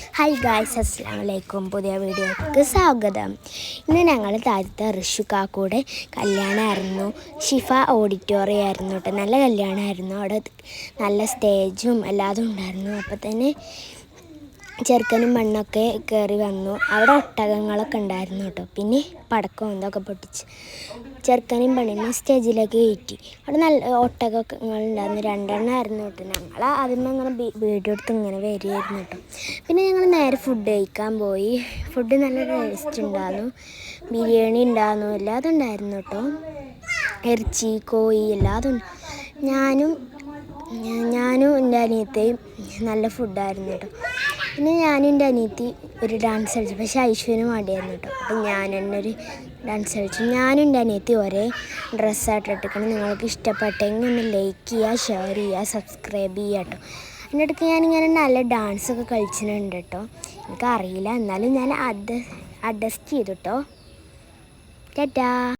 Hi guys അസ്സാം വലൈക്കും പുതിയ വീഡിയോക്ക് സ്വാഗതം. ഇന്ന് ഞങ്ങൾ താഴത്തെ ഋഷുക്കാക്കൂടെ കല്യാണമായിരുന്നു ഷിഫ ഓഡിറ്റോറിയം ആയിരുന്നു കേട്ടോ നല്ല കല്യാണമായിരുന്നു അവിടെ നല്ല സ്റ്റേജും എല്ലാതും ഉണ്ടായിരുന്നു. അപ്പോൾ തന്നെ ചെറുക്കനും മണ്ണൊക്കെ കയറി വന്നു. അവിടെ ഒട്ടകങ്ങളൊക്കെ ഉണ്ടായിരുന്നു കേട്ടോ. പിന്നെ പടക്കം എന്തൊക്കെ പൊട്ടിച്ച്. ചെറുക്കനും പെണ്ണിനും സ്റ്റേജിലേക്ക് കയറ്റി. അവിടെ നല്ല ഒട്ടകങ്ങൾ ഉണ്ടായിരുന്നു. രണ്ടെണ്ണം ആയിരുന്നു കേട്ടോ. ഞങ്ങൾ ആദ്യമേ ഇങ്ങനെ വീഡിയോ എടുത്ത് ഇങ്ങനെ വരികയായിരുന്നു കേട്ടോ. പിന്നെ ഞങ്ങൾ നേരെ ഫുഡ് കഴിക്കാൻ പോയി. ഫുഡ് നല്ല ടേസ്റ്റ് ഉണ്ടായിരുന്നു. ബിരിയാണി ഉണ്ടായിരുന്നു. എല്ലാതും ഉണ്ടായിരുന്നു കേട്ടോ. ഇറച്ചി കോഴി എല്ലാതും. ഞാനും ഞാനും എന്റെ അനിയത്തെയും നല്ല ഫുഡായിരുന്നു കേട്ടോ. പിന്നെ ഞാനും എന്റെ അനിയത്തി ഒരു ഡാൻസ് കളിച്ചു. പക്ഷേ ഐശ്വര്യം മടിയായിരുന്നു കേട്ടോ. അപ്പം ഞാൻ തന്നെ ഒരു ഡാൻസ് കളിച്ചു. ഞാനും എന്റെ അനിയത്തി ഒരേ ഡ്രസ്സായിട്ട് ഇട്ടിക്കണം നിങ്ങൾക്ക് ഇഷ്ടപ്പെട്ടെങ്കിൽ ഒന്ന് ലൈക്ക് ചെയ്യുക ഷെയർ ചെയ്യുക സബ്സ്ക്രൈബ് ചെയ്യുക കേട്ടോ. എന്റെ അടുത്ത് ഞാനിങ്ങനെ നല്ല ഡാൻസൊക്കെ കളിച്ചിട്ടുണ്ട് കേട്ടോ. എനിക്കറിയില്ല. എന്നാലും ഞാൻ അഡ്ജസ്റ്റ് ചെയ്തു കേട്ടോ. ടാറ്റാ.